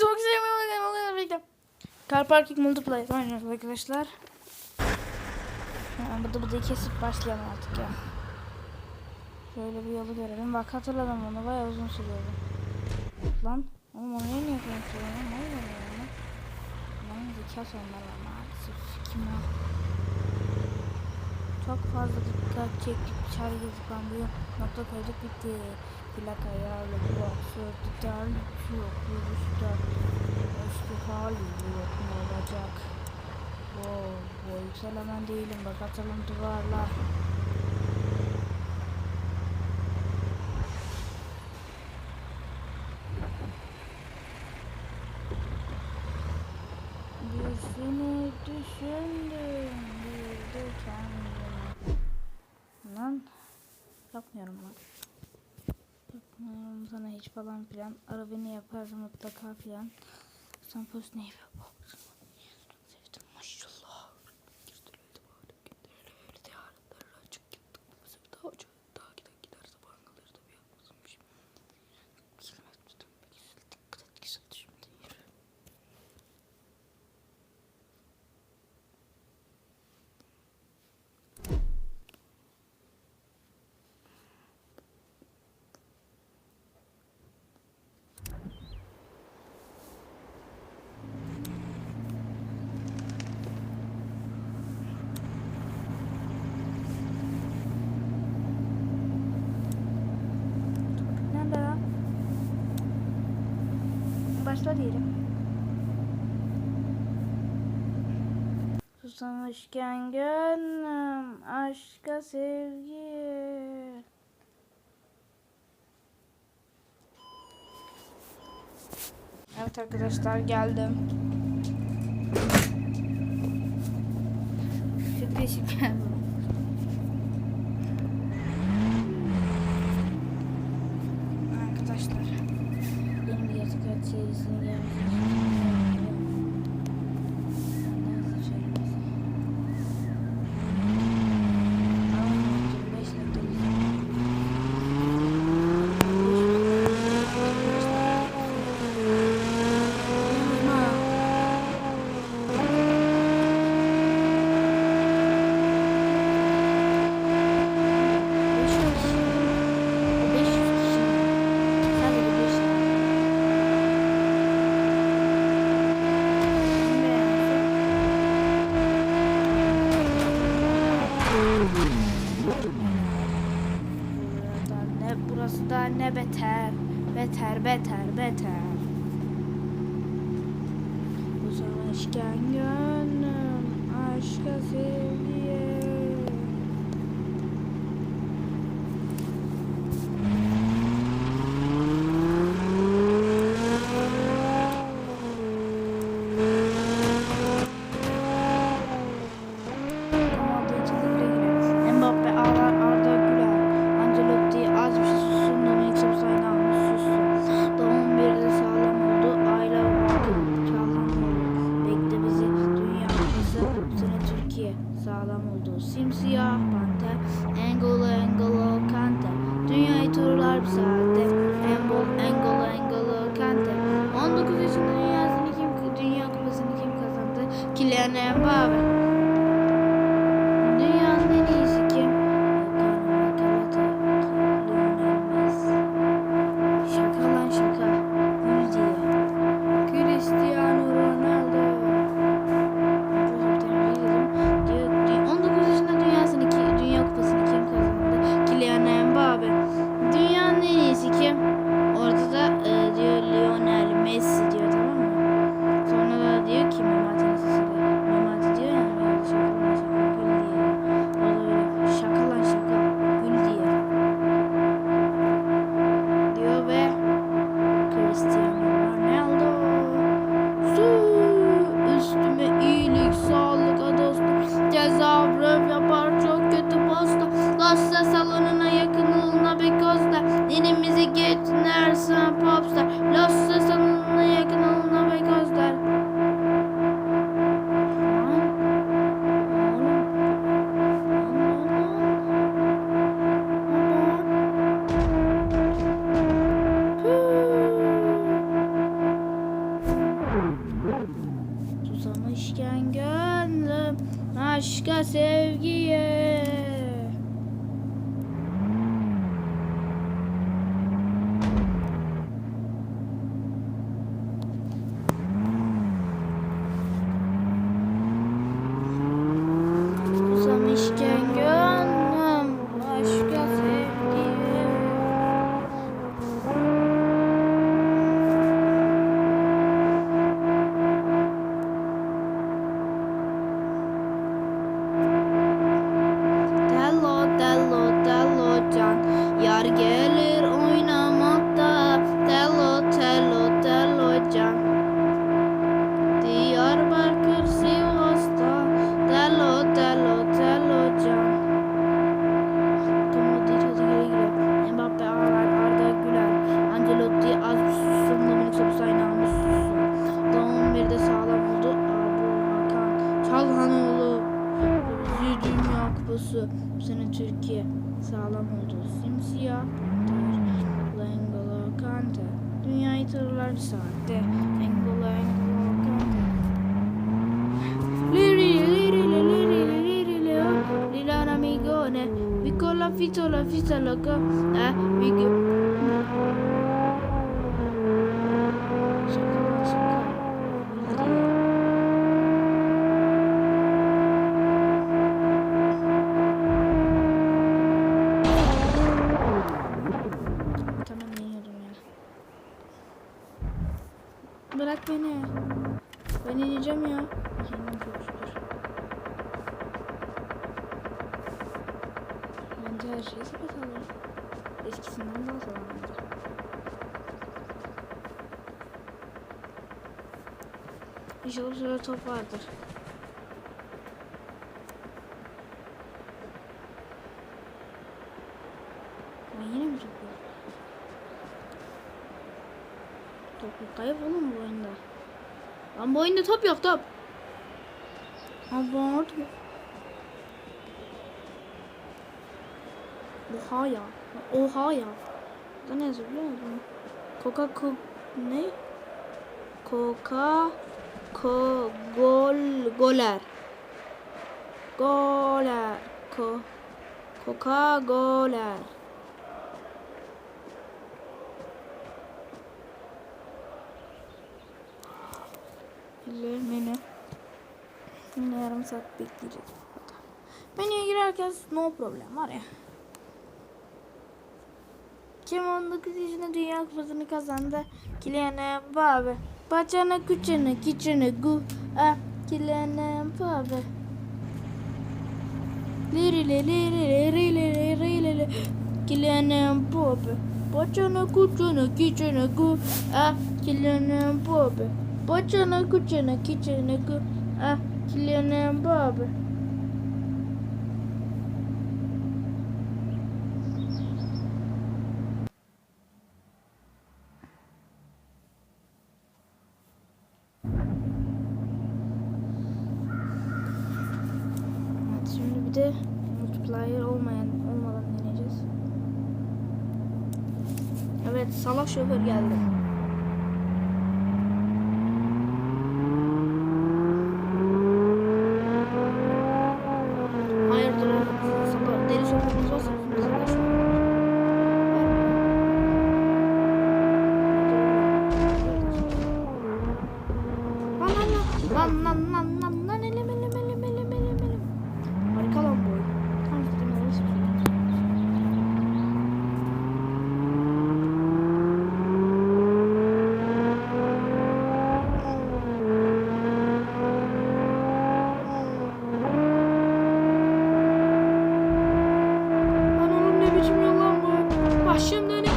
Çok sevmiyorum. Car Parking Multiplayer oynuyoruz arkadaşlar. Yani bıdı bıdı kesip başlayalım artık ya. Şöyle bir yolu görelim. Bak hatırladım onu. Bayağı uzun sürüyordu. Lan. Oğlum onu niye konuşuyorum? Ne oluyor ya? Lan zeka sorunları var maalesef. Kim o? Çok fazla dikkat çektik. Dışarı gezdik lan bu nokta koyduk bitti. Plaka ayarlı bu. Gitarlı yok. Yürüyüşler. Eski hali yok ne olacak? Wow, bu yükselemen değilim. Bak atalım duvarlar. Bir seni düşündüm. Bir de kendime. Lan yapmıyorum lan. Yapmıyorum sana hiç falan filan. Ara beni yaparsın mutlaka filan. Sen post neyim yok. Sevdim maşallah. Girdilerdi bari. Öyle de yarınları açık gittik. Bizi daha çok daha gider gider sabahın kalırdı bir yapmasınmış. Kilmet tutum bir güzel dikkat et güzel şimdi yürü. Nerede lan? Başla diyelim. Susamışken gönlüm aşka sevgiye. Evet arkadaşlar geldim. Çok değişik geldi. Ne beter. Beter beter beter. Bu savaşken gönlüm kazandı? Kylian fiets sur l'office de local à Vigo. Bence her sepet alır. Eskisinden daha sağlam bence. İnşallah bu top vardır. Ben yine mi top yok? Top yok. Kayıp oğlum bu oyunda. Lan bu oyunda top yok top. Abartma. Oha ya. Oha ya. Da ne yazıyor biliyor musun? Coca Cola ne? Coca Ko gol goler. Goler. Ko Coca goler. Menü. Yine yarım saat bekleyeceğiz. Menüye girerken no problem var ya. Kim 19 yaşında Dünya Kupası'nı kazandı? Kylian Mbappe. Bacana küçüğünü küçüğünü gu. A Kylian Mbappe. Liri li liri liri liri liri liri. Kylian Mbappe. Bacana küçüğünü küçüğünü gu. A Kylian Mbappe. Bacana küçüğünü küçüğünü gu. A Kylian Mbappe. Evet şimdi multiplayer olmayan olmadan deneyeceğiz. Evet salak şoför geldi. Hayırdır oğlum? Salak deli şoförünüz olsa şimdi salak şoför. Lan lan lan lan lan lan lan elim elim elim elim elim elim. Harika lan bu oyun. Tam istediğim yere çıkıyor. Lan oğlum ne biçim yol lan bu? Başım dönüyor.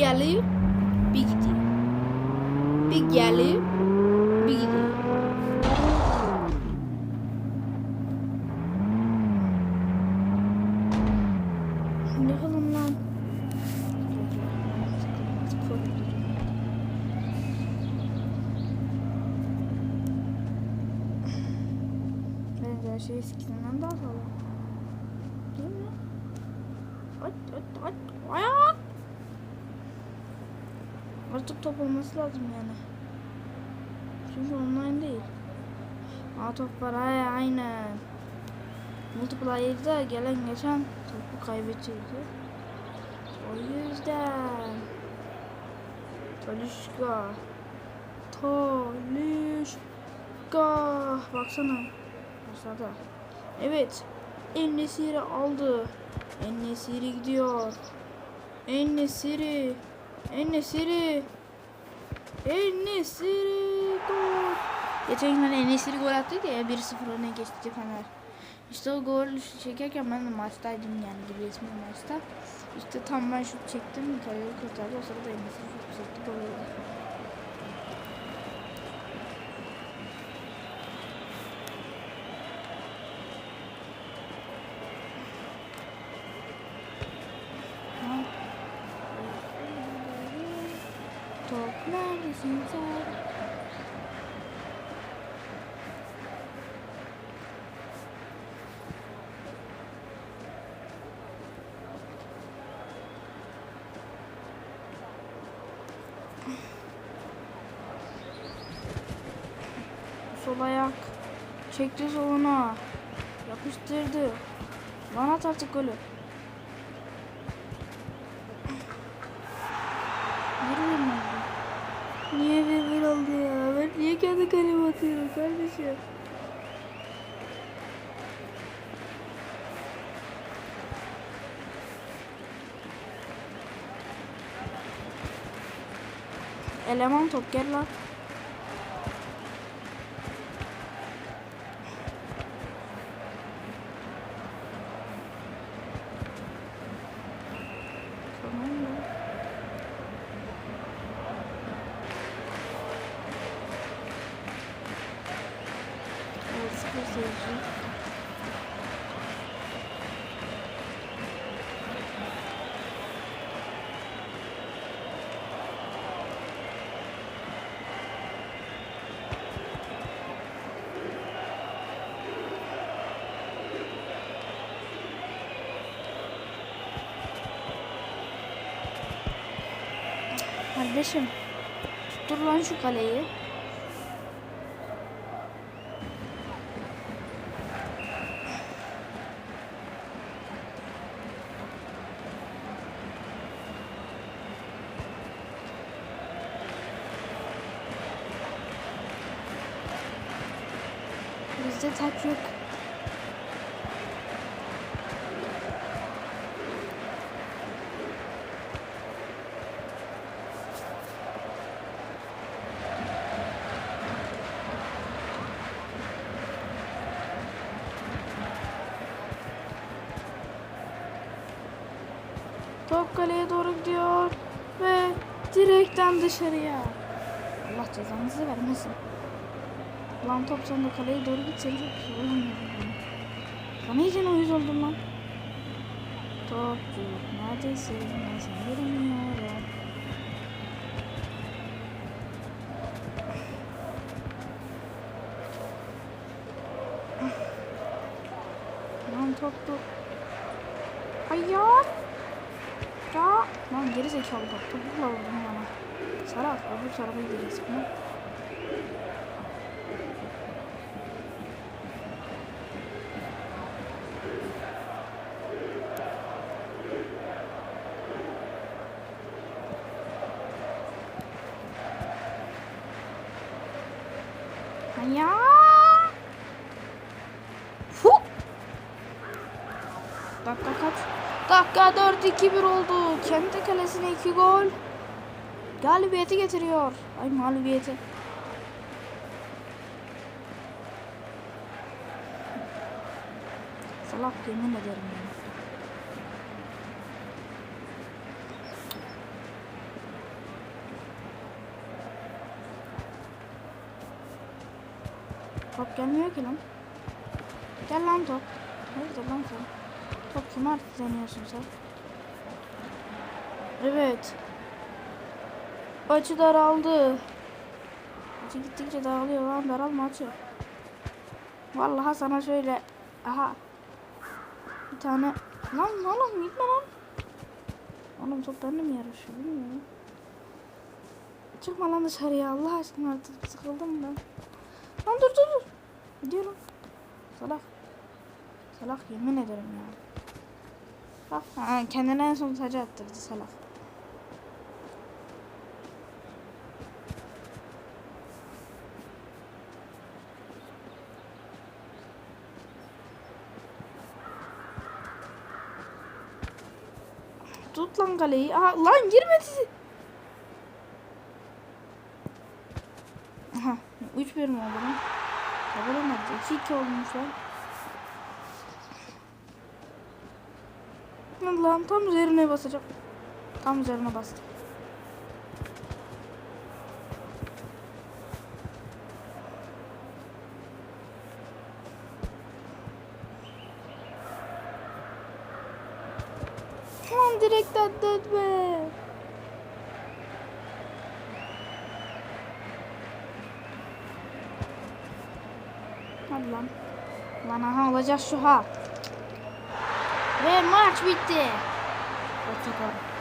Geliyor, bir gidiyor. Bir geliyor, bir gidiyor. Ne kalın lan? Bence her şey eskisinden daha sağlam. Değil mi? Ay, ay, ay, ayak. Artık top olması lazım yani. Çünkü online değil. Aa top var ay aynen. Multiplayer'da gelen geçen topu kaybediyordu. O yüzden. Talişka. Talişka. Baksana. Başladı. Evet. Ennesiri aldı. Ennesiri gidiyor. Ennesiri. Ennesiri. Ennesiri gol. Geçen gün Ennesiri gol attıydı ya 1-0 öne geçti Fener. İşte o gol çekerken ben de maçtaydım yani bir resmi maçta. İşte tam ben şut çektim. Kaleye kurtardı. O sırada Ennesiri çok sekti gol oldu. Ha. Top neredesin sen? Sol ayak. Çekti soluna. Yapıştırdı. Lan at artık golü. Nereye mi oldu? Niye bir bir oldu ya? Ben niye atıyorum kardeşim? Eleman top gel lan. Tamam ya. Evet, sıfır seyirci. Kardeşim, tuttur lan şu kaleyi. Top kaleye doğru gidiyor ve direkten dışarıya. Allah cezanızı vermesin. Lan top sonunda kaleye doğru gitse çok güzel olmuyor. Bana iyice uyuz oldum lan. Topçu neredesin? Ben seni göremiyorum. Lan toplu. Hayır. Ya. Lan geri zekalı bak. Topukla vurdum bana. Salak. Öbür tarafa gideceğiz. Bunu. Ya. Fu. Dakika kaç? Dakika 4-2-1 oldu. Kendi kalesine 2 gol. Galibiyeti getiriyor. Ay mağlubiyeti. Salak yemin ederim. Ya. Top gelmiyor ki lan. Gel lan top. Nerede lan top? Top kime artık deniyorsun sen? Evet. Açı daraldı. Açı gittikçe dağılıyor lan daralma açı. Vallahi sana şöyle aha bir tane lan oğlum gitme lan. Oğlum top bende mi yarışıyor bilmiyorum. Çıkma lan dışarıya Allah aşkına artık sıkıldım ben. Lan dur dur dur. Gidiyorum. Salak. Salak yemin ederim ya. Bak ha, kendine en son tacı attırdı salak. Tut lan kaleyi. Aha, lan girmedi. Aha 3-1 mi oldu lan? Kabul olmadı. 2-2 olmuş lan. Lan tam üzerine basacak. Tam üzerine bastı. Lan direkten dönme. Hadi lan. Lan aha olacak şu ha. Ve maç bitti. Hoşçakalın.